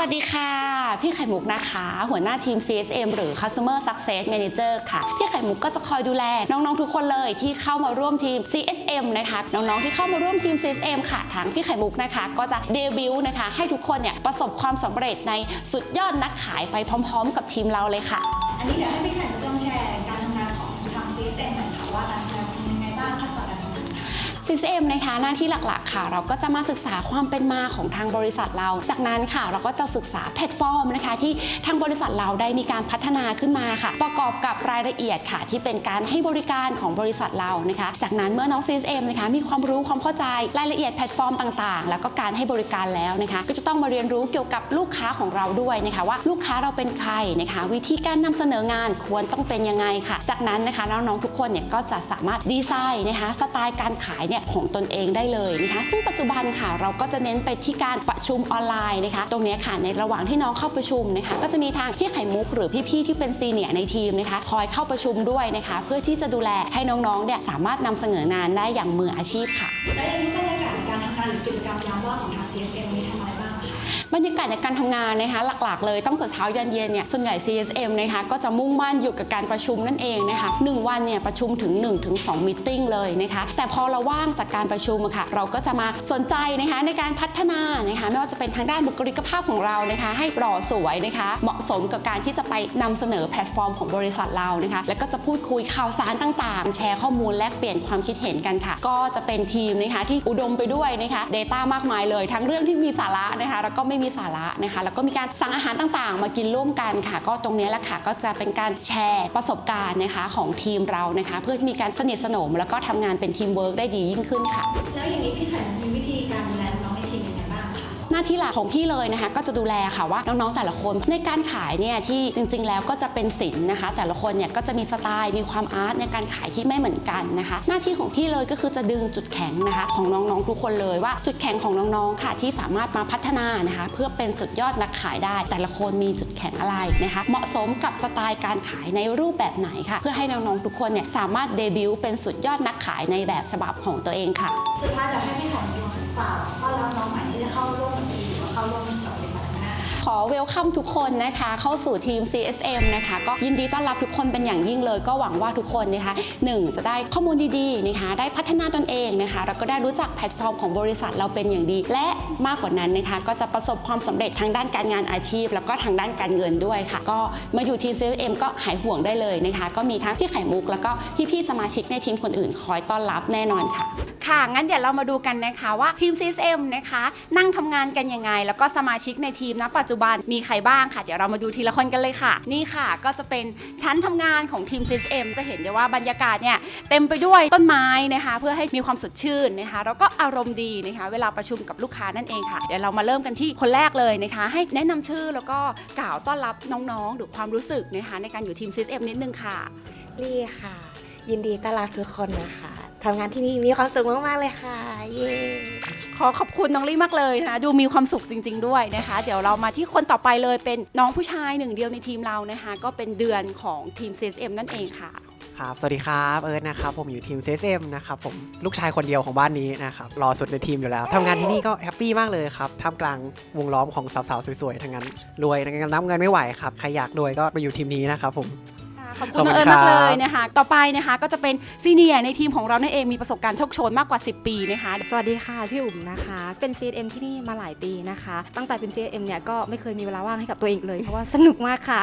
วัสดีค่ะ พี่ไข่มุกนะคะ หัวหน้าทีม CSM หรือ Customer Success Manager ค่ะ พี่ไข่มุกก็จะคอยดูแล น้องๆ ทุกคนเลยที่เข้ามาร่วมทีม CSM นะคะ น้องๆ ที่เข้ามาร่วมทีม CSM ค่ะทางพี่ไข่มุกนะคะ ก็จะเดบิวต์นะคะ ให้ทุกคนเนี่ยประสบความสำเร็จในสุดยอดนักขายไปพร้อม ๆ กับทีมเราเลยค่ะ อันนี้เดี๋ยวให้พี่ไข่มุกลองแชร์การทำงานของทาง CSM หน่อยค่ะว่าการทำงานเป็นยังไงบ้างขั้นตอน การทำงาน CSM นะคะหน้าที่หลักๆค่ะ เราก็จะมาศึกษาความเป็นมาของทางบริษัทเรา จากนั้นค่ะ เราก็จะศึกษาแพลตฟอร์มนะคะ ที่ทางบริษัทเราได้มีการพัฒนาขึ้นมาค่ะ ประกอบกับรายละเอียดค่ะ ที่เป็นการให้บริการของบริษัทเรานะคะ จากนั้นเมื่อน้อง CSM นะคะมีความรู้ความเข้าใจรายละเอียดแพลตฟอร์มต่างๆ แล้วก็การให้บริการแล้วนะคะ ก็จะต้องมาเรียนรู้เกี่ยวกับลูกค้าของเราด้วยนะคะว่าลูกค้าเราเป็นใครนะคะ วิธีการนำเสนองานควรต้องเป็นยังไงค่ะ จากนั้นนะคะน้องๆทุกคนเนี่ยก็จะสามารถดีไซน์นะคะสไตล์การขายเนี่ยของตนเองได้เลยนะคะซึ่งปัจจุบันค่ะ เราก็จะเน้นไปที่การประชุมออนไลน์นะคะ ตรงนี้ค่ะในระหว่างที่น้องเข้าประชุมนะคะ ก็จะมีทางพี่ไข่มุกหรือพี่ๆที่เป็นซีเนียร์ในทีมนะคะ คอยเข้าประชุมด้วยนะคะ เพื่อที่จะดูแลให้น้องๆเนี่ยสามารถนำเสนองานได้อย่างมืออาชีพค่ะและในบรรยากาศในการทำงานหรือกิจกรรมยามว่างของทาง CSM นี้ทำอะไร บรรยากาศในการทำงานนะคะหลักๆ เลยตั้งแต่เช้ายันเย็นเนี่ยส่วนใหญ่ CSM นะคะก็จะมุ่งมั่นอยู่กับการประชุมนั่นเองนะคะหนึ่งวันเนี่ยประชุมถึง1-2ถึง2มิ팅เลยนะคะแต่พอเราว่างจากการประชุมะค่ะเราก็จะมาสนใจนะคะในการพัฒนานะคะไม่ว่าจะเป็นทางด้านบุคลิกภาพของเรานะคะ ให้หล่อสวยนะคะ เหมาะสมกับการที่จะไปนำเสนอแพลตฟอร์มของบริษัทเรานะคะแล้วก็จะพูดคุยข่าวสารต่างๆ แชร์ข้อมูลแลกเปลี่ยนความคิดเห็นกันค่ะ ก็จะเป็นทีมนะคะที่อุดมไปด้วยนะคะ Data มากมายเลย ทั้งเรื่องที่มีสาระนะคะแล้วก็ไม่มีสาระนะคะ แล้วก็มีการสั่งอาหารต่างๆ มากินร่วมกันค่ะ ก็ตรงนี้แหละค่ะก็จะเป็นการแชร์ประสบการณ์นะคะของทีมเรานะคะ เพื่อมีการสนิทสนม แล้วก็ทำงานเป็นทีมเวิร์กได้ดียิ่งขึ้นค่ะ แล้วอย่างนี้พี่แข่มุกมีวิธีการาที่หลักของพี่เลยนะคะ ก็จะดูแลค่ะว่าน้องๆแต่ละคนในการขายเนี่ยที่จริง ๆ แล้วก็จะเป็นศิลป์นะคะ แต่ละคนเนี่ยก็จะมีสไตล์มีความอาร์ตในการขายที่ไม่เหมือนกันนะคะ หน้าที่ของพี่เลยก็คือจะดึงจุดแข็งนะคะ ของน้องๆทุกคนเลยว่าจุดแข็งของน้องๆค่ะ ที่สามารถมาพัฒนานะคะ เพื่อเป็นสุดยอดนักขายได้ แต่ละคนมีจุดแข็งอะไรนะคะ เหมาะสมกับสไตล์การขายในรูปแบบไหนค่ะ เพื่อให้น้องๆทุกคนเนี่ยสามารถเดบิวต์เป็นสุดยอดนักขายในแบบฉบับของตัวเองค่ะ สุดท้ายเดี๋ยวให้พี่ไข่มุ กฝากต้อนรับน้องใหม่ที่จะเข้าร่วมทีมหรือว่าเข้าร่วมกับบริษัทหน้า ขอเวลคัมทุกคนนะคะ เข้าสู่ทีม CSM นะคะ ก็ยินดีต้อนรับทุกคนเป็นอย่างยิ่งเลย ก็หวังว่าทุกคนนะคะหนึ่งจะได้ข้อมูลดีๆนะคะ ได้พัฒนาตนเองนะคะ แล้วก็ได้รู้จักแพลตฟอร์มของบริษัทเราเป็นอย่างดี และมากกว่านั้นนะคะ ก็จะประสบความสำเร็จทางด้านการงานอาชีพ แล้วก็ทางด้านการเงินด้วยค่ะ ก็มาอยู่ทีม CSM ก็หายห่วงได้เลยนะคะ ก็มีทั้งพี่ไข่มุก แล้วก็พี่ๆสมาชิกในทีมคนอื่นคอยต้อนรับแน่นอนค่ะ ค่ะ งั้นเดี๋ยวเรามาดูกันนะคะว่าทีม CSM นะคะ นั่งทำงานกันยังไง แล้วก็สมาชิกในทีมณปัจจุบันมีใครบ้างค่ะ เดี๋ยวเรามาดูทีละคนกันเลยค่ะ นี่ค่ะ ก็จะเป็นชั้นทำงานของทีม CSM จะเห็นได้ว่าบรรยากาศเนี่ยเต็มไปด้วยต้นไม้นะคะ เพื่อให้มีความสดชื่นนะคะ แล้วก็อารมณ์ดีนะคะ เวลาประชุมกับลูกค้านั่นเองค่ะ เดี๋ยวเรามาเริ่มกันที่คนแรกเลยนะคะ ให้แนะนำชื่อแล้วก็กล่าวต้อนรับน้องๆหรือความรู้สึกนะคะในการอยู่ทีม CSM นิดนึงค่ะ ลี่ค่ะ ยินดีต้อนรับทุกคนนะคะ ทำงานที่นี่มีความสุขมาก ๆ เลยค่ะ เย้ขอขอบคุณน้องลี่มากเลยนะคะดูมีความสุขจริง ๆ ด้วยนะคะ เดี๋ยวเรามาที่คนต่อไปเลยเป็นน้องผู้ชายหนึ่งเดียวในทีมเรานะคะ ก็เป็นเดือนของทีม CSM นั่นเองค่ะ ครับ สวัสดีครับเอิร์ธนะครับ ผมอยู่ทีม CSM นะครับผมลูกชายคนเดียวของบ้านนี้นะครับรอสุดในทีมอยู่แล้วทำงานที่นี่ก็แฮปปี้มากเลยครับท่ามกลางวงล้อมของสาวๆสวยๆทั้งนั้นรวยทั้งนั้นนับเงินไม่ไหวครับใครอยากรวยก็ไปอยู่ทีมนี้นะครับผม ขอบขคุอบณคุณน้องเอิญมากคเลรับยนะคะต่อไปนะคะก็จะเป็นซีเนียร์ในทีมของเรานั่นเองมีประสบการณ์โชคโชนมากกว่า 10 ปีนะคะสวัสดีค่ะพี่อุ๋มนะคะ เป็น CSM ที่นี่มาหลายปีนะคะ ตั้งแต่เป็น CSM เนี่ยก็ไม่เคยมีเวลาว่างให้กับตัวเองเลยเพราะว่าสนุกมากค่ะ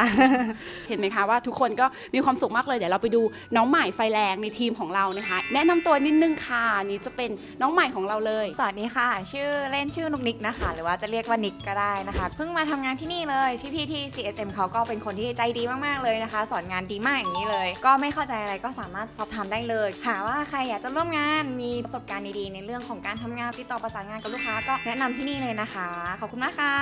เห็นไหมคะว่าทุกคนก็มีความสุขมากเลยเดี๋ยวเราไปดูน้องใหม่ไฟแรงในทีมของเรานะคะ แนะนำตัวนิดนึงค่ะนี่จะเป็นน้องใหม่ของเราเลย สวัสดีค่ะ ชื่อเล่นชื่อนุกนิกนะคะ หรือว่าจะเรียกว่านิกก็ได้นะคะ เพิ่งมาทำงานที่นี่เลยพี่ๆที่ CSM เขาก็เป็นคนที่ใจดีมากๆเลยนะคะ สอนงานดีมากอย่างนี้เลย ก็ไม่เข้าใจอะไรก็สามารถสอบถามได้เลย หากว่าใครอยากจะร่วมงานมีประสบการณ์ดีๆ ในเรื่องของการทำงานติดต่อประสานงานกับลูกค้าก็แนะนำที่นี่เลยนะคะ ขอบคุณมากค่ะ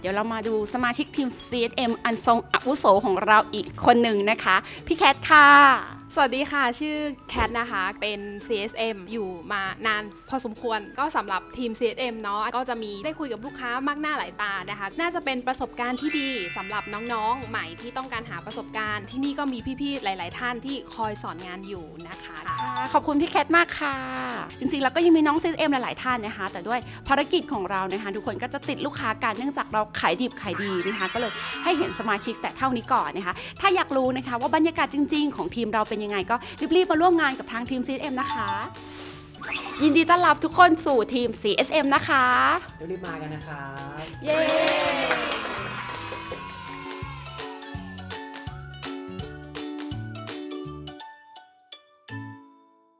เดี๋ยวเรามาดูสมาชิกทีม CSM อันทรงอาวุโสของเราอีกคนหนึ่งนะคะ พี่แคทค่ะ สวัสดีค่ะ ชื่อแคทนะคะ เป็น CSM อยู่มานานพอสมควรก็สำหรับทีม CSM เนาะก็จะมีได้คุยกับลูกค้ามากหน้าหลายตานะคะ น่าจะเป็นประสบการณ์ที่ดีสำหรับน้องๆ ใหม่ที่ต้องการหาประสบการณ์ ที่นี่ก็มีพี่ๆ หลาย ๆ ท่านที่คอยสอนงานอยู่นะคะ ขอบคุณพี่แคทมากค่ะ จริงๆแล้วก็ยังมีน้อง CSM หลายๆท่านนะคะ แต่ด้วยภารกิจของเรานะคะทุกคนก็จะติดลูกค้ากันเนื่องจากเราขายดิบขายดีนะคะ ก็เลยให้เห็นสมาชิกแต่เท่านี้ก่อนนะคะ ถ้าอยากรู้นะคะว่าบรรยากาศจริง ๆ ของทีมเราเป็นยังไงก็รีบๆมาร่วมงานกับทางทีม CSM นะคะ ยินดีต้อนรับทุกคนสู่ทีม CSM นะคะ รีบๆมากันนะครับ เย้